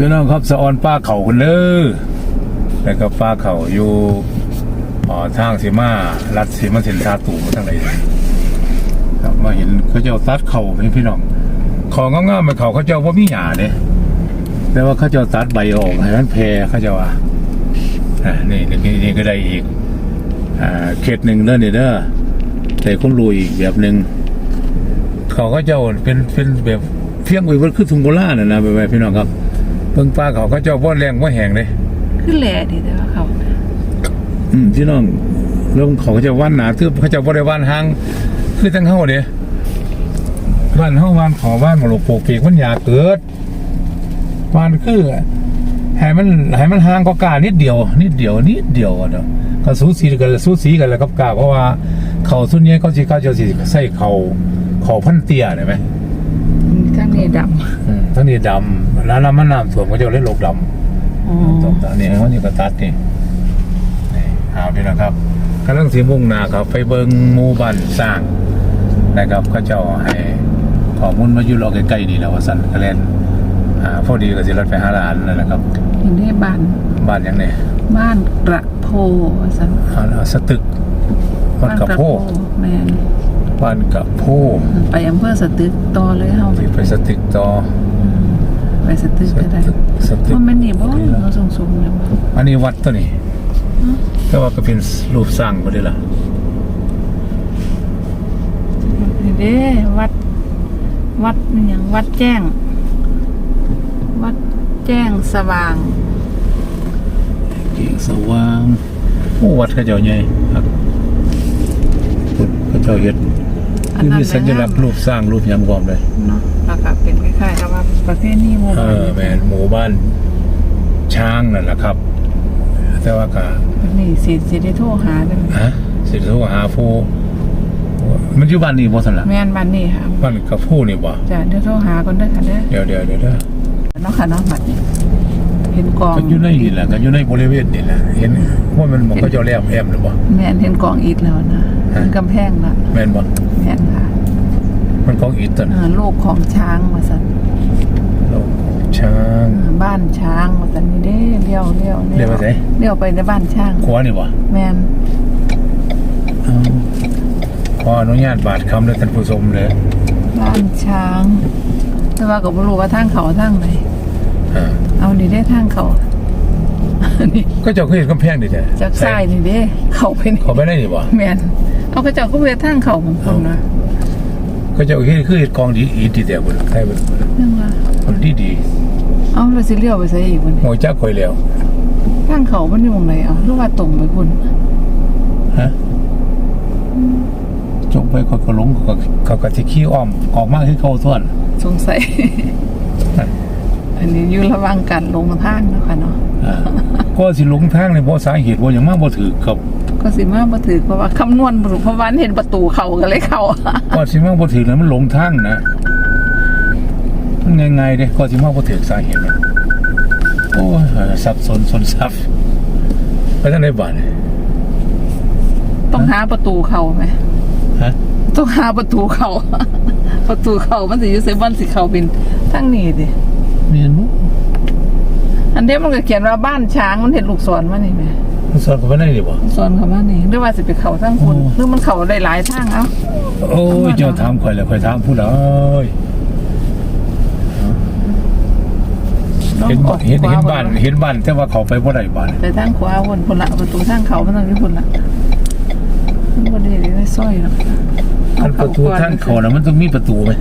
พี่น้องครับสะออนป้าเขาคนเด้อแล้วก็ป้าเขาอยู่อ๋อทางสีมารัดสีมาเส้นทาตู่มาทางไหนครับมาเห็นเขาเจ้าตัดเขาพี่พี่น้องของง่ามๆไปเขาเขาเจ้าว่ามีหยาเนี่ยแต่ว่าเขาเจ้าตัดใบออกให้มันแพร่เขาเจ้าว่าอ่านี่นี่นี่ก็ได้อีกอ่าเขตหนึ่งเด้อเนี่ยเด้อแต่คนรวยอีกแบบหนึ่งเขาก็เจ้าเป็นเป็นแบบเพียงไว้ว่าคือทุงโบราณน่ะนะแบบแบบพี่น้องครับ เบิ่งปลาเขาก็เจ้าบ่แรงบ่แห้งเลยขึ้นแหล่ดีแต่ว่าเขาอืมพี่น้องแล้วเขาก็จะว่านหนาคือเขาจะบ่ได้ว่านหางคือทั้งเฮาเด้บ้านเฮาว่านขอว่านหมโลกโปกปีกมันอยากเกิดว่านคือให้มันให้มันห่างก็กล้านิดเดียว นิดเดียวนิดเดียวอะเนาะก็สูสีกันสูสีกันแล้วกับกล้าเพราะว่าเขาส่วนใหญ่เขาสิเขาจะสิใส่เขาเขาพันเตี้ยได้ไหมข้า งนี้ดอืมทั้งนี้ดำแล้วน้ำมันน้ำท่วมก็จะเล่นโลกดำำอ๋อตรงตานี่เขานี่ก็ตัดนี่นี่เอาพี่นะครับกำลังสีมุ่งหนาครับ ไปเบิงหมู่บ้านสร้างนะครับเขาเจ้าให้ข้อมูลมาอยู่รอใกล้ๆนี่แหล้วว่าสันก็เล่นอ่าพอดีก็สิรถไปหาร้านนั่นแหละครับเห็นได้บ้านบ้านหยังไงบ้านกระโพสันอ่าสตึกบ้านกับโพแมนบ้านกับ โพไปอำเภอสตึกต่อเลยเฮาที่ไปสตึกต่อไปสตึกสก็ได้ตึกสตึกว่ามันนี่บ่เราสูงๆนะบ่อันนี้วัดตัวนี้แต่ว่าก็เป็นรูปสร้างก็ได้ละนี่เด้วัด วัดนี่หยังวัดแจ้ง วัดแจ้งสว่างเกียงสว่างโอ้วัดเขาเจ้าใหญ่ครับคุณเขาเจ้าเฮ็ด อันคือนั้นมีสัญลักษณ์รูปสร้างรูปหยังพร้อมเลยเนาะแล้วก็เป็นคล้ายๆกับว่าประเภทนี้หมู่เอบ้านอแม่นหมู่บ้านช้างนั่นแหละครับ แต่ว่าก็นี่สิสิได้โทรหาเด้อฮะสิโทรหาผู้มันอยู่บ้านนี้บ่ซั่นล่ะแม่นบ้านนี่ค่ะบ้านกับผู้นี่บ่จ้ะเดี๋ยวโทรหาก่อนเด้อค่ะเด้อเดี๋ยวเดี๋ยวเดี๋ยวเด้อเนาะค่ะเนาะบัดนี้ เห็นกองก็อยู่ในนี่แหละก็อยู่ในบริเวณนี่แหละเห็นว่ามันบ่เขาเจ้าแลมแอมหรือบ่แม่นเห็นกองอิฐแล้วนะฮะเป็นกำแพงละแม่นบ่แม่นค่ะ มันของอีตันเออโลกของช้างว่าซั่นโลกช้างเออบ้านช้างว่าซั่นนี่เด้เลี้ยวเลี้ยวเรียกว่าไสเลี้ยวไปในบ้านช้างขวานี่บ่แม่นอ้าวขออนุญาตบาดคำเลยท่านผู้ชมเลยบ้านช้างแต่ว่าก็บ่รู้ว่าทางเขาทางไหน อ่าเอานี่ได้ทางเขานี่ก็เจ้าเคยเห็นกำแพงดิจ้ะจากซ้ายนี่เด้เข้าไปนี่เขาไปได้นี่บ่แม่นเอากระเจ้าก็เวททางเขาของคนนะก็เจ้าเห็นคือเห็นกองดีอีดีแต่บุญใครบุญนั่นว่ามันดีดีเอาเราสิเลี้ยวไปใส่อีกวันหวยจักคอยแล้วทางเขามันอยู่ตรงไหนเอาหรือว่าตรงไปคุณฮะจงไปเขาก็หลงเขาก็เขาก็สิขี้อ้อมออกมาคือเขาส่วน สงสัย อันนี้อยู่ระหว่างการลงทางเนาะค่ะเนาะอ่าก็สิหลงทางนี่เพราะสาเหตุว่าอย่างมากบ่ถือกับก็สิมาบ่ถือเพราะว่าคำนวณบ่รู้เพราะว่าเห็นประตูเขาก็เลยเข้าก็สิมากบ่ถือแล้วมันหลงทางนะมันง่ายๆเด้ก็สิมากบ่ถือสาเหตุนะโอ้ยสับสนสนสับไปทางไหนบ้านต้องหาประตูเข้าไหมฮะ ต้องหาประตูเข้าประตูเข้ามันสิอยู่ไสบ้านสิเข้าเป็นทางนี้ดิ เมียนบ่อันเนี้ยมันก็เขียนว่าบ้านช้างมันเห็นลูกศรมานี่แหมมันสอนเขาไปได้ดิบ่ลูกศรเข้ามานี่หรือว่าสิไปเข้าทางคุณโอ้หรือมันเข้าได้หลายทางเอ้าโอ้ยเจ้าถามข่อยแล้วข่อยถามผู้ใดเห็นบ่เห็นเห็นบ้านเห็นบ้านแต่ว่าเขาไปบ่ได้บ้านไปทางขวาวนพุ่นละประตูทางเขามันต้องอยู่พุ่นละมันบ่ได้ได้ซอยหรอกคันประตูทางเขาน่ะมันต้องมีประตูไหม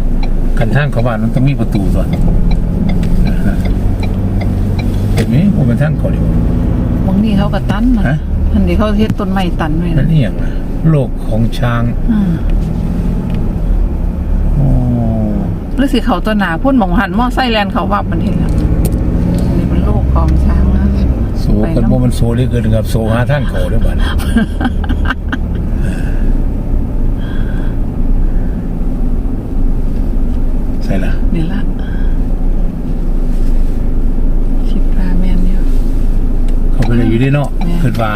คันทางเขาบ้านมันต้องมีประตูตัวเห็นไห มว่าเป็นทางเขาดิบ่บางนี่เขาก็ตันนะฮะ อันนี้เขาเฮ็ดต้นไม้ตันไว้นั่นะนนี่อย่างไรโลกของช้างอืมโอ้หรือสิเขาตัวหนาพุ่นหมองหันมอไซค์แลนเขาวับมันเห็นแล้วนี่เป็นโลกของช้างนะโซกันบ่มันโซเหลยเกินครับโซหาทางเขาเด้อบ้านใช่ล่ะนี่ละคิดว่าแม่นอยู่ เขาไปเลยอยู่ดีเนาะแม่ขึ้นว่า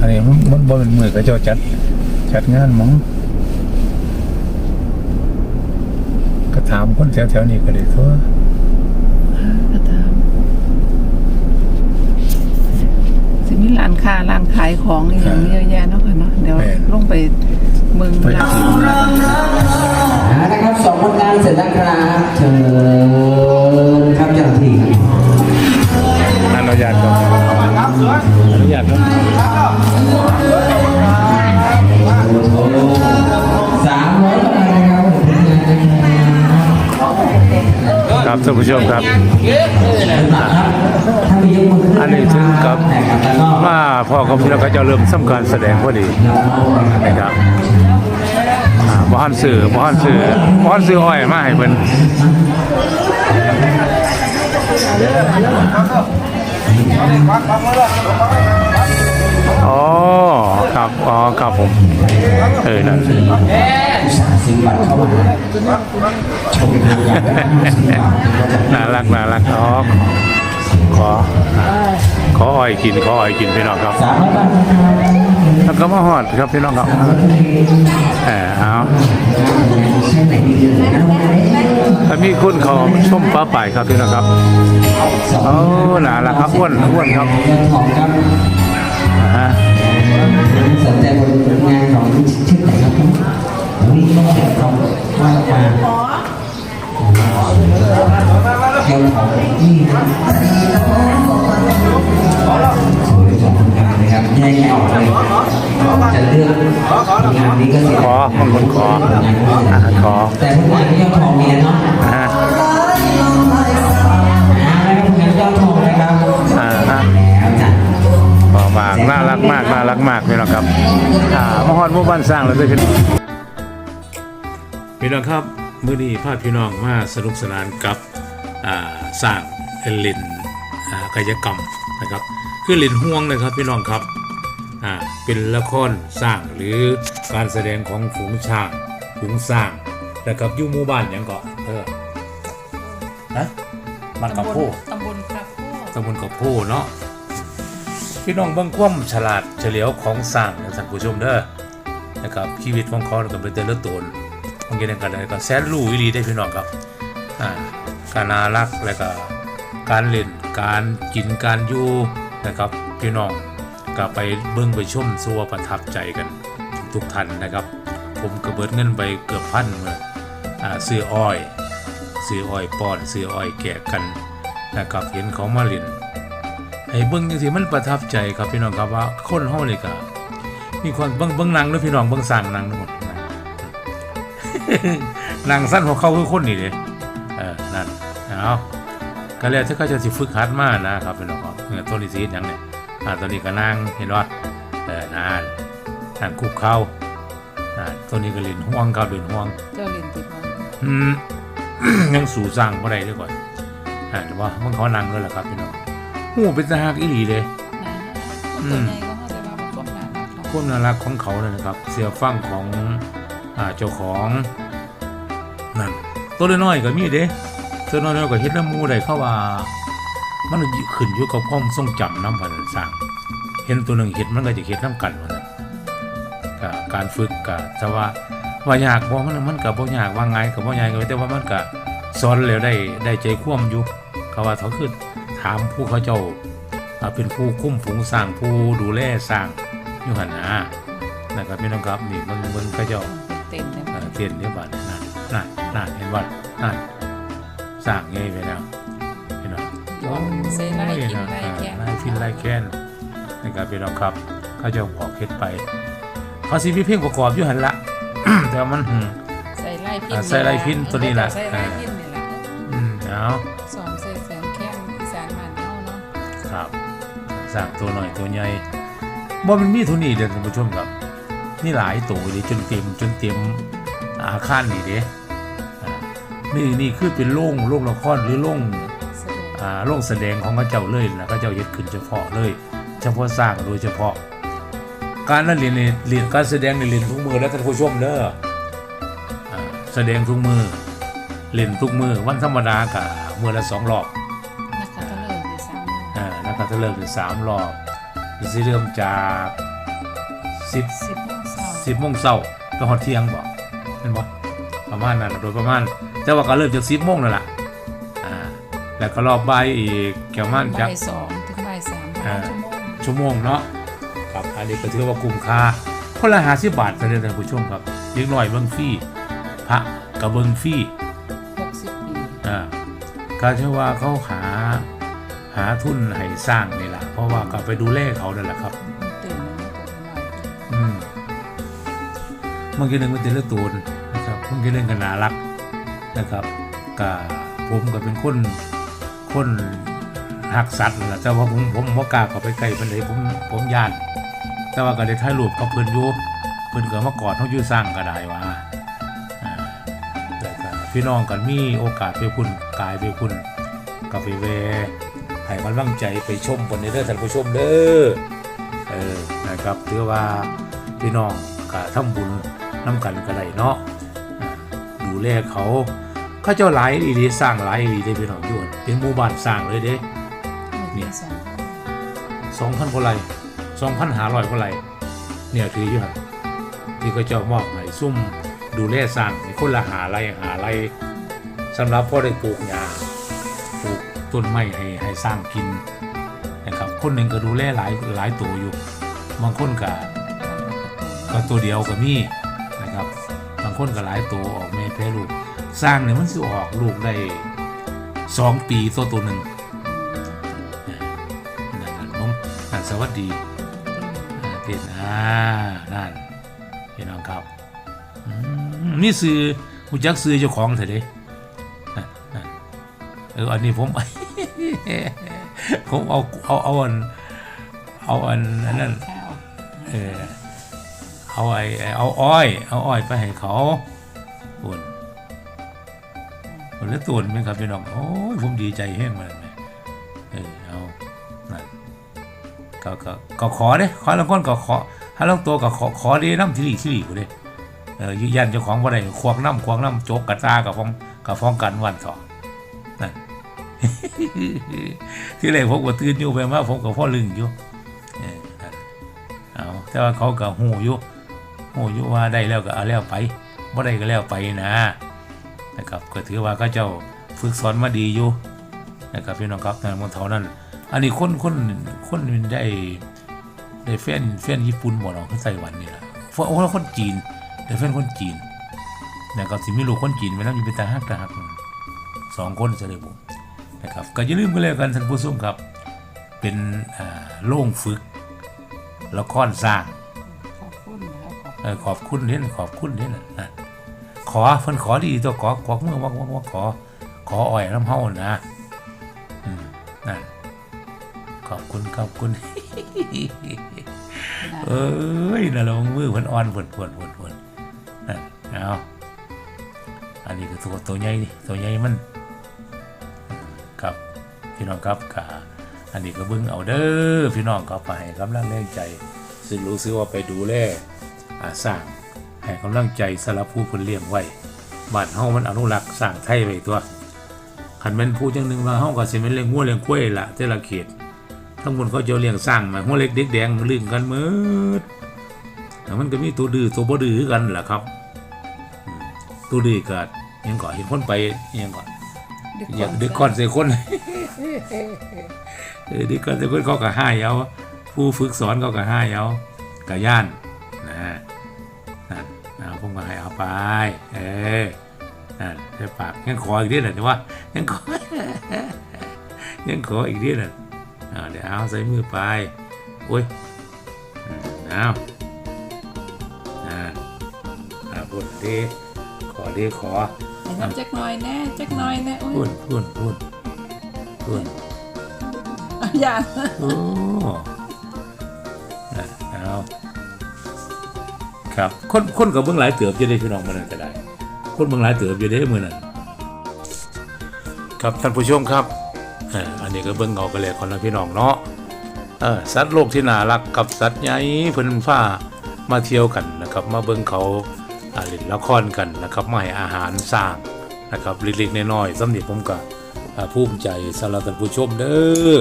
อันนี้มันมันบ่เป็นมือกับเจ้าจัด จัดงานมั้งถามคนแถวๆนี้ก็ได้ทั่วก็ตามสิมีร้านค้าร้านขายของอหย่างเยอะแยะเนาะค่ะเนาะเดี๋ยวลงไปเมืองไปร้านที่ นะครับสองคนงานเสร็จแล้วครับเชิญครับเจ้าหน้าที่ครับอนุญาตครับอนุญาตครับสามร้อยกว่าบาทนะครับผมผลงานนะครับครับท่านผู้ชมครับถ้ามียกมือขึ้นอันนี้ถึงกับนะครับแล้วก็มาพ่อกับพี่น้องก็จะเริ่มทำการแสดงพอดีนะครับ อ่าบ้านสื่อบ้านสื่อบ้านสื่ออ้อยมาให้เพิ่นอ๋อครับอ๋อครับผมเออนั่นสาห์ซื้อบัตรเข้ามาชมทางอย่างน่ารักน่ารักอ๋อขอ ขออ้อยกินขออ้อยกินพี่น้องครับแล้วก็มาหอดครับพี่น้องครับเออเอาใช่ไหนเลยนะถ้ามีคนเขาชมป้าป่ายครับพี่น้องครับโอ้น่ารักครับอ้วนอ้วนครับเงินทองครับอ่าฮะสนใจบนผลงานของชื่อไหนครับนี่ก็เดี๋ยวเราว่ามาเกี่ยวของนี่ นะสวยสองผลงครับแยกไม่ออกเลขอคนคนขออาขอ แต่ผลงานนี้ยอดทองเมียเนาะอ่น่าฮะแล้วจ้ะขอมากน่ารักมากน่ารักมากพี่น้องครับอ่ามหอดมู่บ้านสร้างแล้วด้วยพี่น้องพี่น้องครับมื้อนี้พาพี่น้องมาสนุกสนานกับสร้างเอลินกายกรรมนะครับ คือลินห่วงนะครับพี่น้องครับอ่าเป็นละครสร้างหรือการแสดงของฝูงช้างฝูงสร้างนะครับอยู่หมู่บ้านหยังเกาะเออฮะบ้านกับโพตำบลครับตำบลกับโพเนาะพี่น้องเบิ่งความฉลาดเฉลียวของสร้างนะท่านผู้ชมเด้อนะครับชีวิตของเขาก็เป็นแต่ละตนบางอย่างกันเลยก็แสนรู้อีหลีได้พี่น้องครับอ่าการน่ารักแล้วก็การเล่นการกินการอยู่ นะครับพี่น้องก็ไปเบิ่งไปชมสัวประทับใจกันทุกท่านนะครับ ผมก็เบิดเงินไปเกือบพันเลยอ่าซื้ออ้อยซื้ออ้อยป้อนซื้ออ้อยแกะกันนะครับเห็นเขามาเล่นให้เบิ่งจังซี่มันประทับใจครับพี่น้องครับว่าคนเฮานี่ก็มีความเบิ่งเบิ่งนังด้วยพี่น้องเบิ่งสร้างนังทั้งหมดนะหนังสั้นของเขาคือคนนี่เด้เออนั่นเอา ก็แล้วที่เขาจะสิฝึกหัดมานะครับพี่น้องครับเนี่ยต้นนี้สิเฮ็ดหยังเนี่ยอ่าตอนนี้ก็นั่งเห็นว่าเออนานนานคุกเข้าอ่าตัวนี้ก็เล่นห่วงครับเล่นห่วงเจ้าเรียนติดมาอืมยังสู่สร้างบ่ได้ด้วยก่อนอ่าหรือว่ามันเขานั่งด้วยแหละครับพี่น้องหูเป็นตาหักอีหลีเลยนะตัวใหญ่ก็เขาจะว่าเป็นคนหนาหนักเนาะความน่ารักของเขาเลยนะครับ เสียฟังของอ่าเจ้าของนั่นตัวน้อยๆก็มีเด้ ตัวน้อยๆก็เฮ็ดน้ำมูได้เข้าว่า มันขึ้นอยู่กับความทรงจำน้ำพันธุ์สร้างเห็นตัวหนึ่งเห็ดมันก็จะเห็ดน้ำกันว่าซั่นก็การฝึกก็จะว่าว่ายากบ่มันมันก็บ่ยากว่าไงก็บ่ยากก็แต่ว่ามันก็สอนแล้วได้ได้ใจคว่ำอยู่เขาว่าเขาคือถามผู้เขาเจ้าอ่าเป็นผู้คุ้มฝูงสร้างผู้ดูแลสร้างอยู่หั่นนะนะครับพี่น้องครับนี่เบิ่งเบิ่งเขาเจ้าเต็มเลยเอ่อเตียนเนี่ยบัดนั่นนั่นนั่นเห็นบัดนั่น สร้างไงไปแล้วเห็นบ่ใส่ไล่กินไล่แกงไล่ฟินไล่แค้นนะครับพี่น้องครับเขาจะบอกเคล็ดไปเขาสิมีเพลงประกอบอยู่หันละแต่ว่ามันอืมใส่ไล่พินอ่าใส่ไล่พิณตัวนี้ล่ะใส่ไล่พินนี่แหละอืมเอาสอมใส่แสงแค้นอีสานบ้านเฮาเนาะครับสร้างตัวหน่อยตัวใหญ่บ่มันมีเทุนนี้เด้อท่านผู้ชมครับนี่หลายตัวเลยจนเต็มจนเต็มอาคารนี่เด้อ่า นี่นี่คือเป็นโรงโรงละครหรือโรงแสดงอ่าโรงแสดงของพระเจ้าเลยนะพระเจ้าเฮ็ดขึ้นเฉพาะเลย เฉพาะสร้างโดยเฉพาะ การนั้นเรียนนี่เรียนการแสดงนี่เรียนทุกมือแล้วท่านผู้ชมเด้ออ่าแสดงทุกมือเล่นทุกมือวันธรรมดากับมือละสองรอบนักขัตฤกษ์ที่สามมืออ่าแล้วก็จะเลิกถึงสามรอบสิเริ่มจากสิบสิบโมงเช้าสิบโมงเช้าไปหอดเที่ยงบอกเป็นบ่ประมาณนั้นโดยประมาณ แแต่ว่าก็เริ่มจากสิบโมงแล้วล่ะอ่าแล้วก็รอบบ่ายอีกแก้วมันจากบ่ายสองถึงบ่ายสามประอ่ามาณชั่วโมงชั่วโมงเนาะครับอันนี้ก็ถือว่าคุ้มค่าคนละหาสิบบาทเท่านั้นท่านผู้ชมครับเล็กน้อยเบิ้งฟรี่พระกับเบิ้งฟรี่หกสิบปีอ่าก็เชื่อว่าเขาหาหาทุนให้สร้างนี่แหละเพราะว่าก็ไปดูแลเขานั่นแหละครับตื่นมาไม่ตื่นมาอืมมันก็เรื่องมันเป็นเรื่องตูนนะครับมันก็เรื่องกันนารัก นะครับก็ผมก็เป็นคนคนหักสัตว์นะแต่ว่าผมผมว่ากล้าเข้าไปใกล้มันเลยผมผมย่าน แต่ว่าก็ได้ถ่ายรูปกับเพิ่นอยู่เพิ่นก็มากอดเขาอยู่สร้างก็ได้ว่าอ่าแล้วก็พี่น้องกันมีโอกาสไปพุ่นกายไปพุ่นกับไปแวให้กำลังใจไปชมเพิ่นเด้อท่านผู้ชมเด้อเออนะครับถือว่าพี่น้องก็ทำบุญน้ำกันก็ได้เนาะดูแลเขา เขาเจ้าหลายอีหลีสร้างหลายอีหลีได้พี่น้องอยู่เป็นหมู่บ้านสร้างเลยเด้มีที่สองสองพันกว่าไร่สองพันหาร้อยกว่าไร่เนี่ยถืออยู่ครับที่ก็เจ้ามอบให้ซุ่มดูแลสร้างให้คนละหาไร่หาไร่สำหรับพ่อได้ปลูกหญ้าปลูกต้นไม้ให้ให้สร้างกินนะครับคนหนึ่งก็ดูแลหลายหลายตัวอยู่บางคนก็ก็ตัวเดียวก็มีนะครับบางคนก็หลายตัวออกแม่แพ้ลูก สร้างเนี่ยมันสิออกลูกได้สองปีตัวตัวหนึ่งนั่นนั่นผมนั่นสวัสดีอ่าติดอ่านั่นพี่น้องครับอืมนี่ซื้อหูจักซื้อเจ้าของเถอะเด้นั่นนั่นเอออันนี้ผมผมเอาเอาเอาอันเอาอันอันนั้นข้าวเออเอาไอ้ไอ้เอาอ้อย เอาอ้อยไปให้เขาตุน ตุนแล้วตุนไหมครับพี่น้อง โอ้ยผมดีใจแห้งมาเลยเออเอานั่นก็ก็ก็ขอเด้ขอลังก้นก็ขอถ้าลังตัวก็ขอขอดีน้ำทิลีทิลีกูเด้เออยืนยันเจ้าของว่าได้ควักน้ำควักน้ำโจกกระตากับฟองกับฟองกันวันสองนั่นที่แรกผมก็ตื่นอยู่ไปมาผมก็พ่อลึงอยู่เออเอาแต่ว่าเขาก็หูอยู่หูอยู่ว่าได้แล้วก็เอาแล้วไปบ่ได้ก็แล้วไปนะ นะครับก็ถือว่าเขาเจ้าฝึกสอนมาดีอยู่นะครับพี่น้องครับในมณฑลนั้น อันนี้คนคนคนมันได้ได้แฟนแฟนญี่ปุ่นหมดเนาะไต้หวันนี่แหละเพราะว่าคนจีนได้แฟนคนจีนนะครับสิมีลูกคนจีนไปแล้วอยู่เป็นตาฮักตาฮักสองคนจะเลยผมนะครับก็อย่าลืมกันเลยกันท่านผู้ชมครับ เป็นอ่าโล่งฝึกละครสร้างขอบคุณนะครับขอบเออขอบคุณเด่นขอบคุณเด่นนะนะ ขอเพิ่นขอดีตัวขอขอเมื่อว่าว่าขอ ขออ่อยน้ำเฮานะนั่นขอบคุณขอบคุณเอ้ยน่ะลงมือเพิ่นอ่อนเพิ่นเพิ่นเพิ่อนนั่นเอาอันนี้ก็ตัวตัวใหญ่ตัวใหญ่มันครับพี่น้องครับกะอันนี้ก็เบิ่งเอาเด้อพี่น้องก็ไปกำลังแรงใจซึ่งรู้สึกว่าไปดูแลอาสร้าง ให้กำลังใจสำหรับผู้เพิ่นเลี้ยงไว้บ้านเฮามันอนุรักษ์สร้างไทยไว้ตัวคันแม่นผู้จังหนึงว่าเฮาก็สิแม่นเลี้ยงงัวเลี้ยงควายล่ะแต่ละเขตทั้งหมดเขาจะเลี้ยงสร้างมาหัวเล็กเด็กแดงมันลึงกันหมืดแต่มันก็มีตัวดื้อตัวบ่ดื้อคือกันแหละครับอืมตัวดื้อก็ยังก่อเห็นคนไปยังก่อนอยากเด็กก่อนใส่คนเออเด็กก่อนใส่คนเขาก็ให้เอาผู้ฝึกสอนเขาก็ให้เอากะย่าน ไป เออนั่นใส่ปากยังขออีกนิดหน่อยว่ายังขอยังขออีกนิดหน่อยอ่าเดี๋ยวเอาใส่มือไปโอ้ยอืมเอาอ่าอ่าพูดดีขอดีขอให้น้ำจักหน่อยแน่จักหน่อยแน่พูอุ้ยดพูดพูดพูดอย่าโอ้น่ะเอา ครับคนคนกับเบื้องหลายเติบจะได้พี่น้องมานั่นก็ได้ คนเบื้องหลายเติบจะได้มือนั่นครับท่านผู้ชมครับอันนี้ก็เบื้องเงากันเลยคนละพี่น้องเนาะสัตว์โลกที่น่ารักกับสัตว์ใหญ่เพิ่นฟ้ามาเที่ยวกันนะครับ มาเบิ่งเขาอาเล่นละครกันนะครับมาให้อาหารสร้างนะครับเล็กๆน้อยๆสำหรับผมก็ภูมิใจสำหรับท่านผู้ชมเด้อ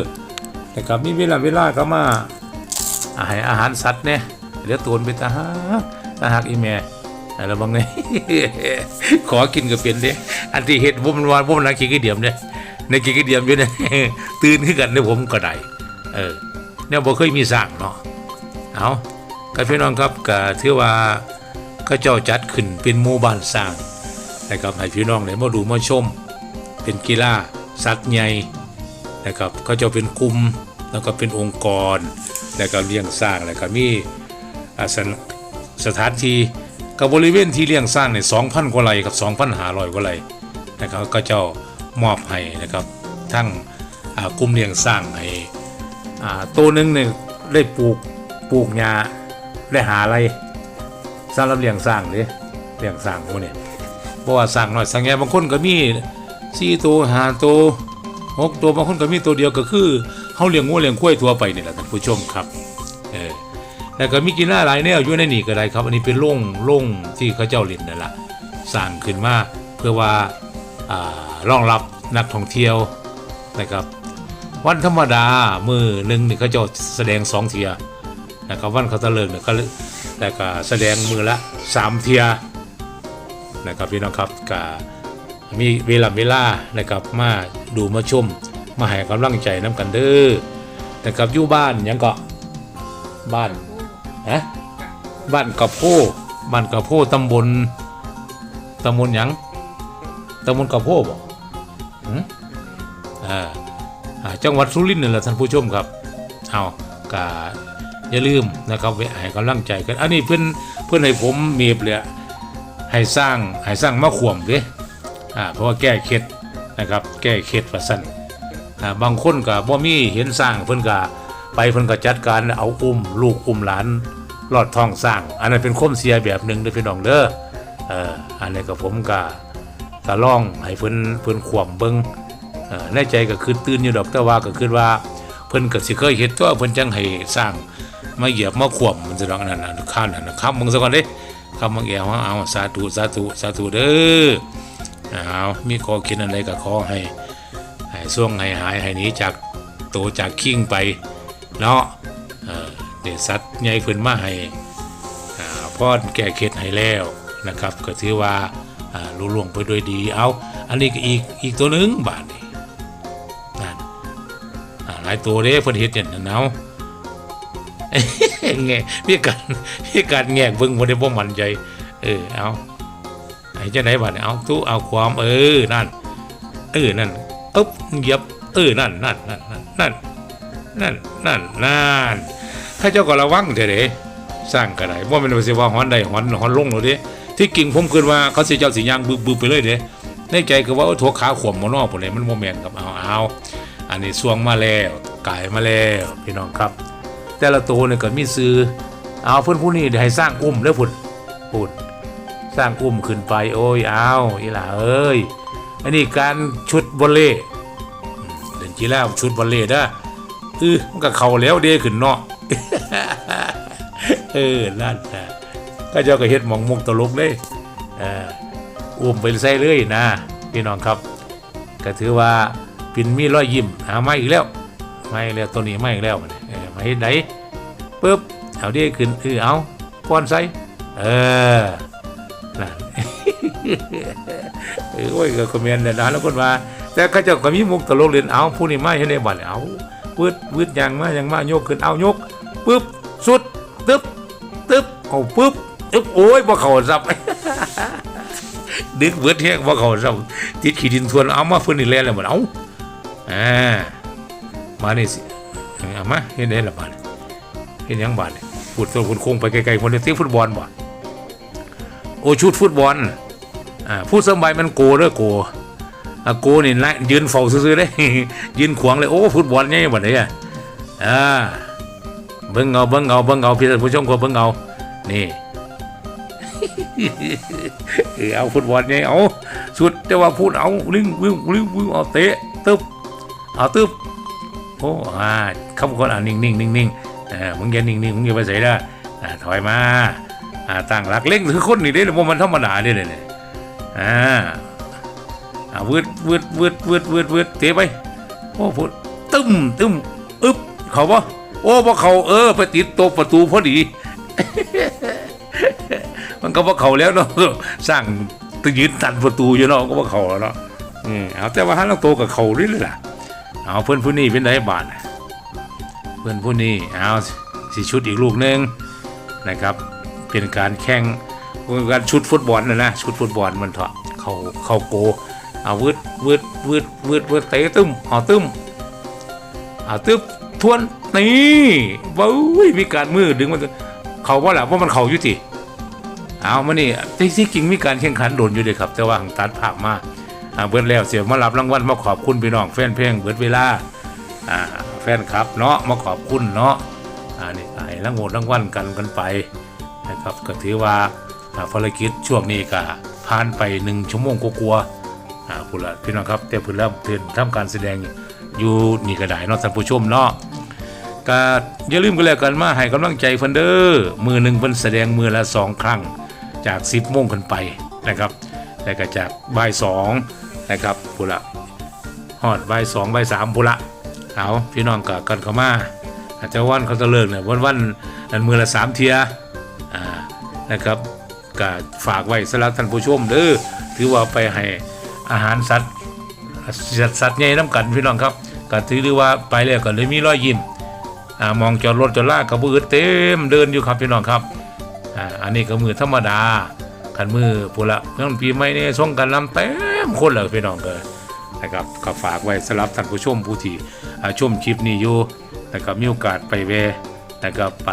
นะครับมีเวลาเวลาก็มาอ่าให้อาหารสัตว์เนี่ยเดี๋ยวตูนไปตา ฮักตาฮักอีแม่อันแล้วบางไงขอกินก็เป็นเด้อันที่เฮ็ดบ่มันวาบ่มันนักกินกระเดียมเด้ในกินกระเดียมอยู่เนี่ยตื่นขึ้นกันในผมก็ได้เออเนี่ยบ่เคยมีสร้างเนาะเอาก็พี่น้องครับก็ถือว่าเขาเจ้าจัดขึ้นเป็นหมู่บ้านสร้างนะครับให้พี่น้องได้มาดูมาชม เป็นกีฬาสัตว์ใหญ่นะครับเขาเจะเป็นกลุ่มแล้วก็เป็นองค์กร แล้วก็เลี้ยงสร้างแล้วก็มีอาสถ สถานที่กับบริเวณที่เลี้ยงสร้างเนี่ย2,000 กว่าไร่กับ 2,500 กว่าไร่นะครับก็เจ้ามอบให้นะครับ ทั้งอากลุ่มเลี้ยงสร้างให้ตัวหนึ่งเนี่ยได้ปลูกปลูกหญ้าได้หาอะไรสำหรับเลี้ยงสร้างเด้เลี้ยงสร้างพวกนี้เพราะว่าสั่งหน่อยสั่งแง่บางคนก็มีสี่ตัวห้าตัวหกตัวบางคนก็มีตัวเดียวก็คือเขาเลี้ยงงูเลี้ยงควยทั่วไปนี่แหละท่านผู้ชมครับเออ แล้วก็มีกีฬาหลายแนวอยู่ในนี่ก็ได้ครับ อันนี้เป็นล่งล่งที่เขาเจ้าเล่นนั่นแหละสร้างขึ้นมาเพื่อว่าอ่ารองรับนักท่องเที่ยวนะครับ วันธรรมดามือหนึ่งนี่เขาเจะแสดงสองเทียนะครับวันเขาตะเลิกเนี่ยก็แล้วก็แสดงมือละสามเทียนะครับพี่น้องครับก็มีเวลาเวลานะครับมาดูมาชมมาให้กำลังใจน้ำกันเด้อนะครับอยู่บ้านยังก็บ้าน ฮะบ้านกระโพบ้านกระโพตำบลตำบลหยังตำบลกระโพบ่หืมอ่าอ่าจังหวัดสุรินทร์นี่แหละท่านผู้ชมครับเอาก็อย่าลืมนะครับแวะให้กำลังใจกัน อันนี้เพื่อนเพื่อนให้ผมมีเปลือให้สร้างให้สร้างมะขวมเด้อ่าเพราะว่าแก้เคล็ดนะครับ แก้เคล็ดว่าซั่นอ่าบางคนก็บ่มีเห็นสร้างเพิ่อนก็ไปเพิ่อนก็จัดการเอาอุ้มลูกอุ้มหลาน ลอดท้องสร้าง อันนั้นเป็นคมเสียแบบหนึ่งเด้อพี่น้องเด้อเอ่ออันนี้ก็ผมก็ก็ลองให้เพิ่นเพิ่นขวมเบิ่งเอ่อในใจก็คือตื่นอยู่ดอกแต่ว่าก็คือว่าเพิ่นก็สิเคยเฮ็ดตัวเพิ่นจังให้สร้างมาเหยียบมาขวมมันสิดอกอันนั้นน่ะข้านนั่นน่ะค้ำมึงซะก่อนเด้คำบางแอวเอาสาธุสาธุสาธุเด้อเอามีขอคิดอะไรก็ขอให้ให้ส่วงให้หายให้หนี้จากโตจากคิงไปเนาะ เดสัตว์ใหญ่ขึ้นมาให้อ่อแก้เคล็ดให้แล้วนะครับ ก็ถือว่าอ่าลุล่วงไปด้วยดีเอาอันนี้ก็อีกอีกตัวหนึงบาทนี่นั่นหลายตัวเด้เพิ่นเฮ็ดอย่างนั้นเอาแง่พี่กันพี่กันแงกเบิ่งบ่ได้บ่มั่นใจเออเอาไอ้เจ้าไหนบัดเนี่ยเอาตู้เอาความเออนั่นเออนั่นอึ๊บเหยียบเออนั่นนั่นนั่นนั่นนั่นนั่นนั่น ข้าเจ้าก็ระวังเถอะเด้สร้างก็ได้บ่แม่นว่าสิว่าฮอนได้อนฮอนลงโลดเด้ที่กิ่งผมคิดว่าเขาสิเจ้าสิยางบึบๆไปเลยเด้ในใจก็ว่าถั่วขาขวมบ่นอพุ่นเลยมันบ่แม่นครับเอาเอาอันนี้สวงมาแล้วกายมาแล้วพี่น้องครับ แต่ละตัวเนี่ยก็มีซื้อเอาเพื่อนผู้นี้เดี๋ยวให้สร้างอุ้มแล้วพุ่นพุ่นสร้างอุ้มขึ้นไปโอ้ยเอาอีหล่าเอ้ยอันนี้การชุดบอลเล่เล่นกีฬาชุดบอลเล่ด้ะเออมันก็เข่าแล้วเด้ขึ้นเนาะ เออนั่นนะก็เจ้าก็เฮ็ดมองมุกตลกเลยเอออุ้มไปใส่เลยนะพี่น้องครับ ก็ถือว่าปินมีรอยยิ้มหาไมาอีกแล้วไม่แล้วตัวนี้ไม่อีกแล้วเออมาเฮ็ดไหนปุ๊บเอาดีขึ้นเออเอาป้อนใส่เออนั่นเออโอ้ยก็คอมเมนต์เนี่ยนะแล้วคนว่า แต่เขาเจ้าก็มีมุกตลกเล่นเอาผู้นี้มาให้ได้บัดเอาปืดปืดยังมายังมายกขึ้นเอายก ปุ๊บสุดตึ๊บตึ๊บเอาปุ๊บตึ๊บโอ้ยบ่เขาซับดึกเบิดแฮงบ่เขาซับติดขี้ดินทวนเอามาเพิ่นนี่แลแล้วบัดเอาอ่ามานี่สิเอามาเห็นได้ละบาดเห็นยังบาดเนี่ยพูดตัวคุณคงไปไกลๆคนนี้ตีฟุตบอลบ่โอชุดฟุตบอลอ่าพูดสมัยมันโกเด้อโกอะโกนี่นะยืนเฝ้าซื่อๆเด้ยืนขวางเลยโอ้ฟุตบอลใหญ่ยบัดนี้อะอ่า เบิ่งเอาเบิ่งเอาเบิ่งเอาพี่ท่านผู้ชมก็เบิ่งเอา นี่เออเอาฟุตบอลใหญ่เอาสุดแต่ว่าพูดเอาลิงวิ่งวิ่งวิ่งเอาเตะตึ๊บเอาตึ๊บโอ้อ่าคำคนอ่านิ่งนิ่งนิ่งนิ่งเออมึงอย่านิ่งนิ่งมึงอย่าไปใส่ได้อ่าถอยมาอ่าตั้งหลักเล่งคือคนนี่เด้เลยมันธรรมดาเด้เลยเนี่ยอ่าอ่าวืดวืดวืดวืดวืดวืดเตะไปโอ้พูดตึ้มตึ้มอึ๊บเขาปะ โอ้พอเขาเออไปติดต๊ะประตูพอดี มันก็ว่าเขาแล้วเนาะสร้างตึกยืนตันประตูอยู่เนาะก็ว่าเขาแล้วเนาะอืมเอาแต่ว่าฮันเราโตกับเขาเรื่อยล่ะเอาเพื่อนผู้นี้เป็นไรบาทน่ะเพื่อนผู้นี้เอาสิชุดอีกลูกหนึงนะครับ เป็นการแข่งเป็นการชุดฟุตบอลนะนะชุดฟุตบอลมันเถอะเขาเขาโกเอาวืดวืดวืดวืดวืดเตะตึ้มเอาตึ้มเอาตึ้ม ทวนนี่ว้ยมีการมือดึงมันเขาว่าแหละว่ามันเขายู่ติเอามานี่ที่ที่จริงมีการแข่งขันโดนอยู่เลยครับ แต่ว่าหังตัดภาพมาเบิดแล้วเสียมารับรางวัลมาขอบคุณพี่น้องแฟนเพลงเบิดเวลาแฟนครับเนาะมาขอบคุณเนาะอ่านี่ให้รางวัลรางวัลกันกันไปนะครับก็ถือว่าภารกิจช่วงนี้ก็ผ่านไปหนึ่งชั่วโมงกว่าๆอ่าพุ่นละพี่น้องครับแต่พุ่นแล้วเตือนทำการแสดง อยู่นี่ก็ได้เนาะท่านผู้ชมเนาะก็อย่าลืมกันแล้วกันมาให้กำลังใจเพิ่นเด้อมือหนึ่งเพิ่นแสดงมือละสองครั้งจาก 10โมงขึ้นไปนะครับแล้วก็จากบ่ายสองนะครับพุละฮอดบ่ายสองบ่ายสามพุละเอาพี่น้องกับกันเข้ามาอาจจะวันเขาจะเลิกเนี่ยวันวันนั้นมือละสามเทียอ่านะครับก็ฝากไว้สำหรับท่านผู้ชมเด้อถือว่าไปให้อาหารสัตสัตว์สัตว์ใหญ่น้ำกันพี่น้องครับ ก็ถือได้ว่าไปแล้วก็เลยมีรอยยิ้มอ่ามองจอดรถจอดลากกระบือเต็มเดินอยู่ครับพี่น้องครับอ่าอันนี้ก็มือธรรมดาขันมือปุละเมื่อปีใหม่นี่ส่งกันลำเต็มคนเลยพี่น้องเกินะครับก็ฝากไว้สำหรับท่านผู้ชมผู้ที่ชมคลิปนี้อยู่นะครับมีโอกาสไปแวะนะครับไป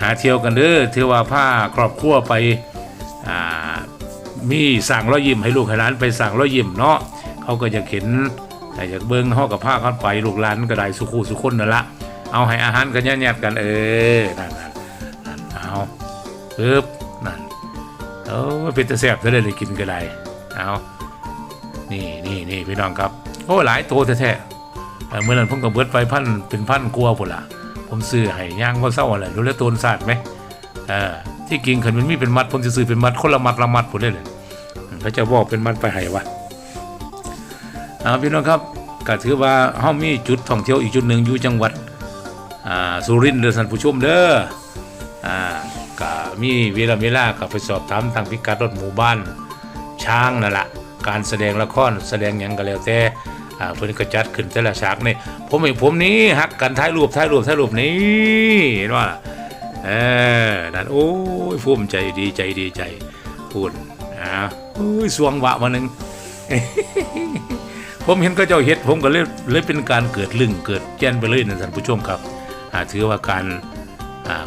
หาเที่ยวกันเด้อเที่ยวว่าผ้าครอบครัวไปมีสั่งรอยยิ้มให้ลูกให้หลานไปสั่งรอยยิ้มเนาะเขาก็จะเห็น แต่อยากเบิ้งห้อกับผ้าเขาไปลูกหลานก็ได้สุขุสุขคนนั่นละเอาให้อาหารกันแย่ๆกันเออนั่นนั่นนั่นเอาปึ๊บนั่นเออเป็นตะแสบจะได้เลยกินก็ได้เอานี่นี่นี่พี่น้องครับโอ้หลายตัวแท้ๆเออเมื่อนั้นผมกับเบิดไปพันเป็นพันกลัวพุ่นละผมซื้อให้ย่างว่าเศร้าอะไรรู้แล้วตัวสัตว์ไหมเออที่กินขันมันมีเป็นมัดผมจะซื้อเป็นมัดคนละมัดละมัดผมได้เลยพระเจ้าบอกเป็นมัดไปให้วะ เอาพี่น้องครับก็ถือว่าเฮามีจุดท่องเที่ยวอีกจุดหนึ่งอยู่จังหวัดอ่าสุรินทร์เด้อท่านผู้ชมเด้ออ่าก็มีเวลาเวลาก็ไปสอบถามทางพิกัดรถหมู่บ้านช้างนั่นละการแสดงละครแสดงหยังก็แล้วแต่อ่าเพิ่นก็จัดขึ้นแต่ละฉากนี่ผมเองผมนี้ฮักกันถ่ายรูปถ่ายรูปถ่ายรูปนี่เห็นว่าเออนั่นโอ้ยภูมิใจดีใจดีใจพูดอ่าโอ้ยสวงวะมาหนึ่ง ผมเห็นก็เจ้าเฮ็ดผมก็เลยเลยเป็นการเกิดลึงเกิดแจ้นไปเลยนะท่านผู้ชมครับถือว่าการ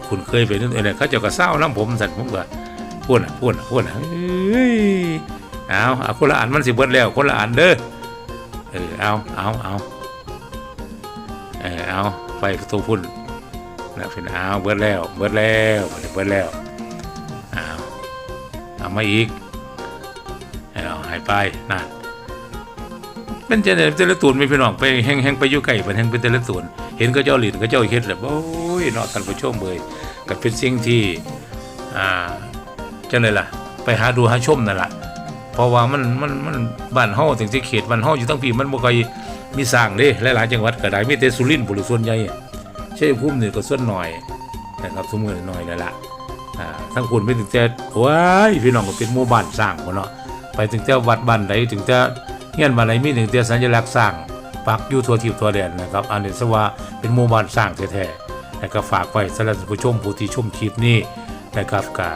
คุณเคยไปนั่นเองเขาเจ้าก็เศร้าน้ำผมสัตว์ผมก็พูดน่ะพูดน่ะพูดน่ะเฮ้ยเอาเอาคนละอันมันสิเบิดแล้วคนละอันเด้อเออเอาเอาเอาเออเอาไฟประตูพุ่นนะเป็นเอาเบิดแล้วเบิดแล้วเบิดแล้วเอาเอามาอีกเอาให้ไปนั่น เป็นเจเนเจลตูนไม่พี่น้องไปแห้งแห้งไปอยู่ไก่เป็นแห้งเป็นเจลตูนเห็นก็เจ้าหลินก็เจ้าเฮ็ดแบบโอ้ยเนาะท่านผู้ชมเบยก็เป็นสิ่งที่อ่าจังเลยล่ะ ไปหาดูหาชมนั่นแหละเพราะว่ามันมันมันบ้านเฮาถึงสิเขตบ้านเฮาอยู่ทั้งปีมันบ่ค่อยมีสร้างเด้หลายๆจังหวัดก็ได้มีแต่สุรินทร์บุรีส่วนใหญ่ชัยภูมินี่ก็ส่วนน้อยนะครับสมมุติน้อยนั่นล่ะอ่าทั้งคุณไปถึงแต่ว้ายพี่น้องก็เป็นหมู่บ้านสร้างพุ่นเนาะไปถึงแต่วัดบ้านใดถึงแต่ เฮียนมาไหนมีหนึ่งเตียสัญลักษณ์สร้างปักอยู่ทั่วทิพย์ทั่วแดนนะครับอันนี้สว่าเป็นหมู่บ้านสร้างแท้ๆนะครับฝากไว้สำหรับผู้ชมผู้ที่ชมคลิปนี้นะครับกา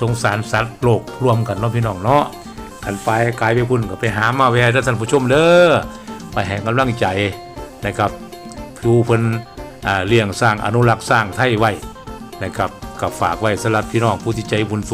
สงสารสัตว์โลกรวมกันเนาะพี่น้องเนาะกันไปกายไปพุ่นก็ไปหามาแวร์ท่านผู้ชมเด้อไปแห่งกำลังใจนะครับดูเพิ่นเลี้ยงสร้างอนุรักษ์สร้างไทยไว้นะครับกับฝากไว้สำหรับพี่น้องผู้ที่ใจบุญสุ